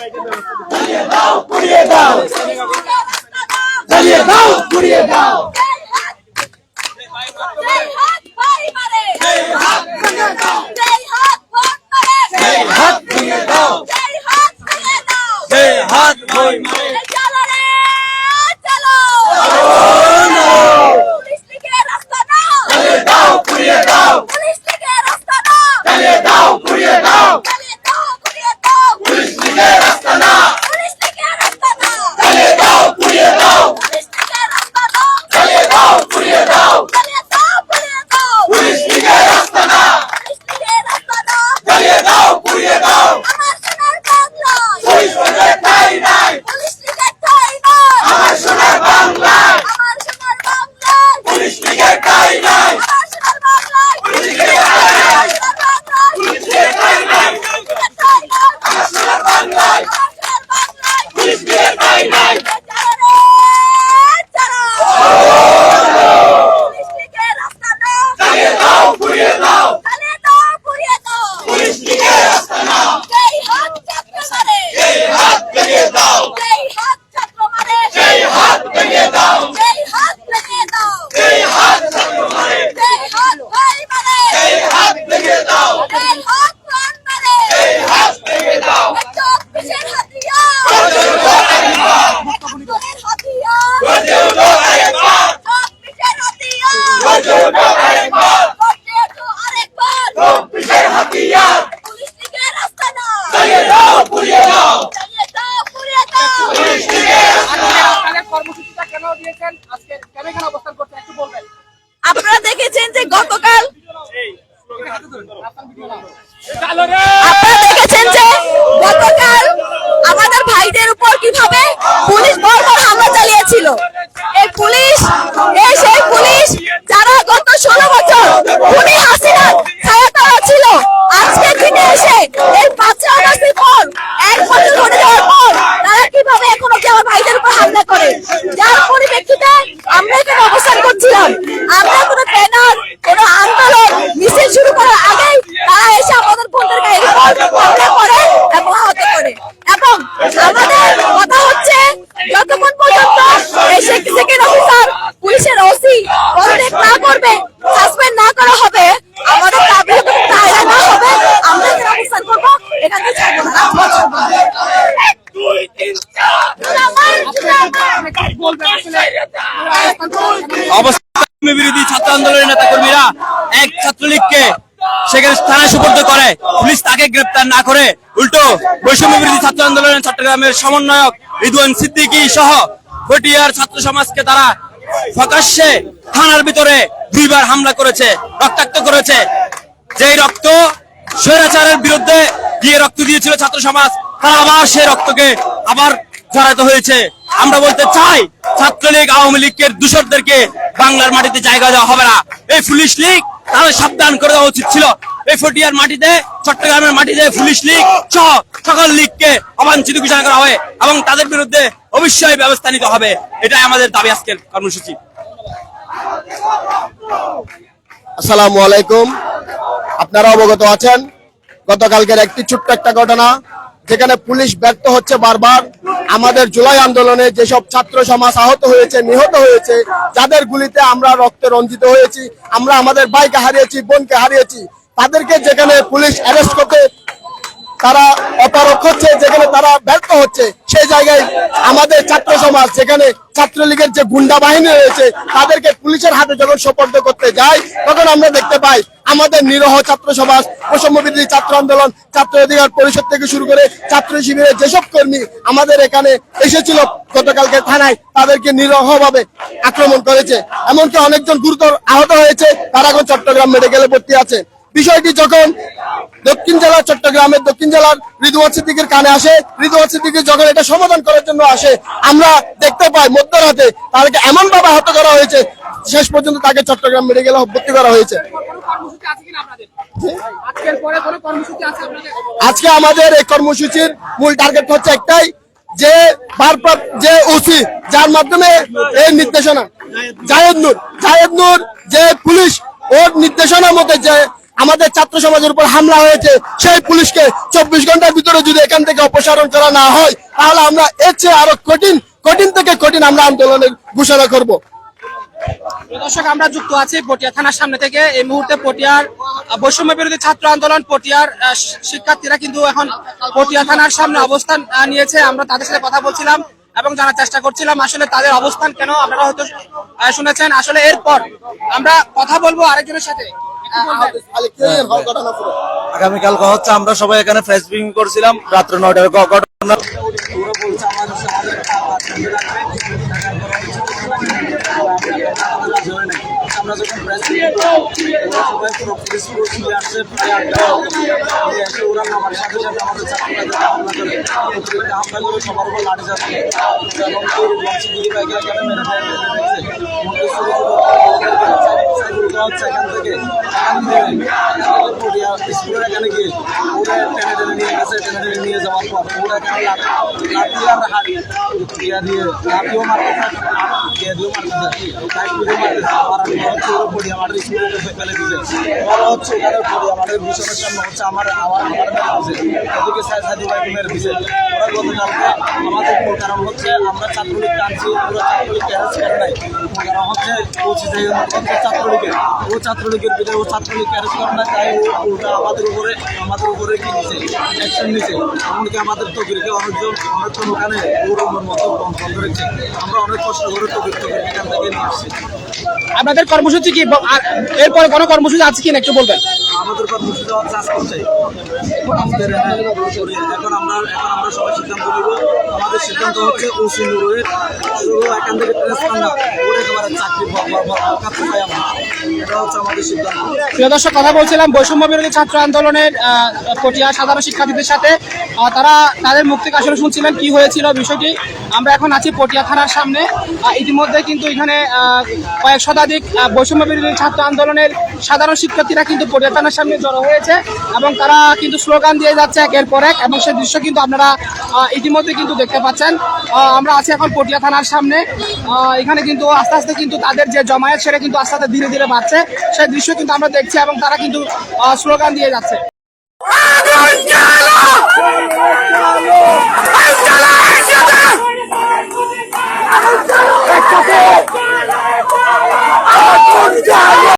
দাও পুড়িয়ে দাও চালিয়ে দাও পুড়িয়ে দাও হাত ভেঙে দাও এই হাত ভই চালিয়ে দাও পুড়িয়ে দাও চালিয়ে দাও পুড়িয়ে দাও পুলিশ লিগের রাস্তা না চালিয়ে দাও পুড়িয়ে দাও চালিয়ে দাও পুড়িয়ে দাও পুলিশ লিগের রাস্তা না চালিয়ে দাও পুড়িয়ে দাও পুলিশ লিগের ঠাই নাই আমার সোনার বাংলায় পুলিশ লিগের ঠাই নাই পুলিশ লিগের ঠাই নাই পুলিশ লিগের ঠাই নাই আমার সোনার বাংলায় পুলিশ লিগের ঠাই নাই চালিয়ে দাও পুড়িয়ে দাও পুলিশ লিগের রাস্তা না এই হাত ভেঙে দাও এই হাত ভেঙে দাও এই হাত ছাত্র মারে এই হাত ভেঙে দাও এই হাত ভেঙে দাও গর্জে উঠো আরেকবার গর্জে উঠো আরেকবার চব্বিশের হাতিয়ার চালিয়ে দাও পুড়িয়ে দাও পুলিশ লিগের রাস্তা না তাহলে কর্মসূচিটা কেন দিয়েছেন আজকে কেন এখানে অবস্থান করছেন একটু বলবেন আপনারা দেখেছেন যে গতকাল চালো রে আপনারা দেখেছেন যে গতকাল আমাদের ভাইদের উপর কীভাবে পুলিশ বর্বর হামলা চালিয়েছিল এই পুলিশ এই সেই পুলিশ যারা গত ষোলো বছর খুনি হাসিনার ছায়াতলা ছিল আজকের দিনে এসে এই পাঁচরা আগস্টের পর এক বছর ঘটে যাওয়ার পর তারা কীভাবে এখনও কি আমার ভাইদের উপর হামলা করে যার পরিপ্রেক্ষিতে আমরা এখানে অবস্থান করছিলাম আমরা কোনো ব্যানার কোনো আন্দোলন মিছিল শুরু করার আগেই তারা এসে আমাদের বোনদের গায়ে হামলা করে এবং আহত করে এবং আমাদের কথা হচ্ছে যতক্ষণ পর্যন্ত এই সেকেন্ড অফিসার পুলিশের ওসি পদত্যাগ না করবে সাসপেন্ড না করা হবে আমাদের দাবি যতক্ষণ দায়ের না হবে আমরা এখানে অবস্থান করব এখান থেকে ছাড়বো না কি বলবেন আসলে অবস্থান বিরোধী ছাত্র আন্দোলনের নেতা কর্মীরা এক ছাত্রলীগকে সেখানে সুপর্দ করে। পুলিশ তাকে গ্রেপ্তার না করে। উল্টো, বৈষম্য বিরোধী ছাত্র আন্দোলনের চট্টগ্রামের সমন্বয়ক সহ ছাত্র সমাজকে তারা প্রকাশ্যে থানার ভিতরে দুইবার হামলা করেছে, রক্তাক্ত করেছে। যেই রক্ত স্বৈরাচারের বিরুদ্ধে দিয়ে রক্ত দিয়েছিল ছাত্র সমাজ, তারা আবার রক্তকে আবার জড়াতে হয়েছে। আমরা বলতে চাই, ছাত্রলীগ, আওয়ামী লীগের দূষরদেরকে বাংলার মাটিতে জায়গা দেওয়া হবে না। এই পুলিশ লীগ, তাহলে সাবধান করে দেওয়া উচিত ছিল। এই ফটিয়ার মাটিতে, চট্টগ্রামের মাটিতে পুলিশ লীগ সহ সকল লীগকে অবাঞ্ছিত ঘোষণা করা হবে এবং তাদের বিরুদ্ধে অবশ্যই ব্যবস্থা নিতে হবে। এটাই আমাদের দাবি আজকের কর্মসূচি। আসসালামু আলাইকুম। আপনারা অবগত আছেন, গতকালকের একটি ছোট্ট একটা ঘটনা। যেখানে পুলিশ ব্যর্থ হচ্ছে বারবার। আমাদের জুলাই আন্দোলনে যেসব ছাত্র সমাজ আহত হয়েছে, নিহত হয়েছে, যাদের গুলিতে আমরা রক্তে রঞ্জিত হয়েছি, আমরা আমাদের বাইকে হারিয়েছি, বোনকে হারিয়েছি, তাদেরকে যেখানে পুলিশ অ্যারেস্ট করতে তারা অপারক হচ্ছে, যেখানে তারা ব্যর্থ হচ্ছে, সেই জায়গায় আমাদের ছাত্র সমাজ, যেখানে ছাত্রলীগের যে গুন্ডা বাহিনী রয়েছে, তাদেরকে পুলিশের হাতে যখন সোপর্দ করতে যায়, তখন আমরা দেখতে পাই আমাদের নিরহ ছাত্র সমাজ বৈষম্যবিধি ছাত্র আন্দোলন, ছাত্র অধিকার পরিষদ থেকে শুরু করে ছাত্র শিবিরের যেসব কর্মী আমাদের এখানে এসেছিল গতকালকে থানায়, তাদেরকে নিরহভাবে আক্রমণ করেছে। এমনকি অনেকজন গুরুতর আহত হয়েছে, তারা এখন চট্টগ্রাম মেডিকেলে ভর্তি আছে। বিষয়টি যখন দক্ষিণ জেলা চট্টগ্রামের দক্ষিণ জেলার রিদুয়ার সিদ্দিকের কানে আসে, রিদুয়ার সিদ্দিকের যখন এটা সমাধান করার জন্য আসে, আমরা দেখতে পাই মধ্যরাতে তাদেরকে এমন ভাবে আহত করা হয়েছে, শেষ পর্যন্ত তাকে চট্টগ্রাম মেডিকেলে ভর্তি করা হয়েছে। আজকে আমাদের এই কর্মসূচির মূল টার্গেট হচ্ছে একটাই, যে ভারপ্রাপ্ত, যে ওসি যার মাধ্যমে এই নির্দেশনা, জায়েদ নূর জায়েদ নূর যে পুলিশ, ওর নির্দেশনা মতে যে আমাদের ছাত্র সমাজের উপর হামলা হয়েছে, সেই পুলিশকে চব্বিশ ঘণ্টার ভিতরে যদি এখান থেকে অপসারণ করা না হয়, তাহলে আমরা এর চেয়ে আরও কঠিন কঠিন থেকে কঠিন আমরা আন্দোলনের ঘোষণা করব। দর্শক, আমরা যুক্ত আছি পটিয়া থানার সামনে থেকে। এই মুহূর্তে পটিয়ার বৈষম্য বিরোধী ছাত্র আন্দোলন পটিয়ার শিক্ষার্থীরা কিন্তু এখন পটিয়া থানার সামনে অবস্থান নিয়েছে। আমরা তাদের সাথে কথা বলছিলাম এবং জানার চেষ্টা করছিলাম আসলে তাদের অবস্থান কেন, আপনারা হয়তো শুনেছেন। আসলে এরপর আমরা কথা বলব আরেকজনের সাথে। আগামীকাল হচ্ছে আমরা সবাই এখানে ফেসবিং করছিলাম রাত্র নয়টার ঘটনা। আমরা যখন প্রেস সবাই পুরো পুলিশ ফোর্স নিয়ে আসছে প্রায় আটটা নিয়ে এসে ওরা নামার সাথে সাথে আমাদের ছাত্রীদের হামলা করে হামলা করে সবার উপর লাঠি যাচ্ছে এবং কেউ বলছে দিদি মেরে ফেলে এখান থেকে এখান স্কুলের এখানে গিয়ে ওরা টেনে নিয়ে গেছে টেনে নিয়ে যাওয়ার পর ওরা এখানে লাঠি আর হাড়ি ইয়া দিয়ে লাঠিও মারতেছে ইয়া দিয়েও মারতেছে আর আমি হচ্ছে ওরা হচ্ছে ওখানে পটিয়া মাঠের ভীষণের সামনে হচ্ছে আমার আমার আমার মেরে দিয়েছে ওরা গতকালকে আমাদের মূল কারণ হচ্ছে, আমরা ছাত্রলীগ টানছি, পুরো ছাত্রলীগ ক্যারেজ করে নাই। কারণ হচ্ছে হচ্ছে ছাত্রলীগের, ও ছাত্রলীগের বিরুদ্ধে ও ছাত্রলীগ ক্যারেজ করে না তাই ও উল্টা আমাদের উপরে আমাদের উপরে কি নিছে? অ্যাকশন নিছে। এমনকি আমাদের তকিরকে অনেকজন অনেকজন ওখানে গৌরবের মতো বন্ধ রেখেছে আমরা অনেক কষ্ট করে তকির তকির এখান থেকে নিয়ে আসছি। আপনাদের কর্মসূচি কি? এরপরে কোনো কর্মসূচি আছে কিনা একটু বলবেন? আজ করছে। আমাদের এখন আমরা এখন আমরা সবাই সিদ্ধান্ত নিব। আমাদের সিদ্ধান্ত হচ্ছে ও সিন্দুরের শুধু এখান থেকে না একেবারে চাকরি আমরা। প্রিয় দর্শক, কথা বলছিলাম, বৈষম্য বিরোধী ছাত্র আন্দোলনের পটিয়া সাধারণ শিক্ষার্থীদের সাথে। তারা তাদের মুখ থেকে আসলে শুনছিলেন কি হয়েছিল বিষয়টি। আমরা এখন আছি পটিয়া থানার সামনে। ইতিমধ্যে কিন্তু এখানে কয়েক শতাধিক বৈষম্য বিরোধী ছাত্র আন্দোলনের সাধারণ শিক্ষার্থীরা কিন্তু পটিয়া থানার সামনে জড়ো হয়েছে এবং তারা কিন্তু স্লোগান দিয়ে যাচ্ছে একের পর এক এবং সেই দৃশ্য কিন্তু আপনারা ইতিমধ্যে কিন্তু দেখতে পাচ্ছেন। আমরা আছি এখন পটিয়া থানার সামনে। এখানে কিন্তু আস্তে আস্তে কিন্তু তাদের যে জমায়েত সেটা কিন্তু আস্তে আস্তে ধীরে ধীরে বাড়ছে। সেই দৃশ্য কিন্তু আমরা দেখছি এবং তারা কিন্তু স্লোগান দিয়ে যাচ্ছে।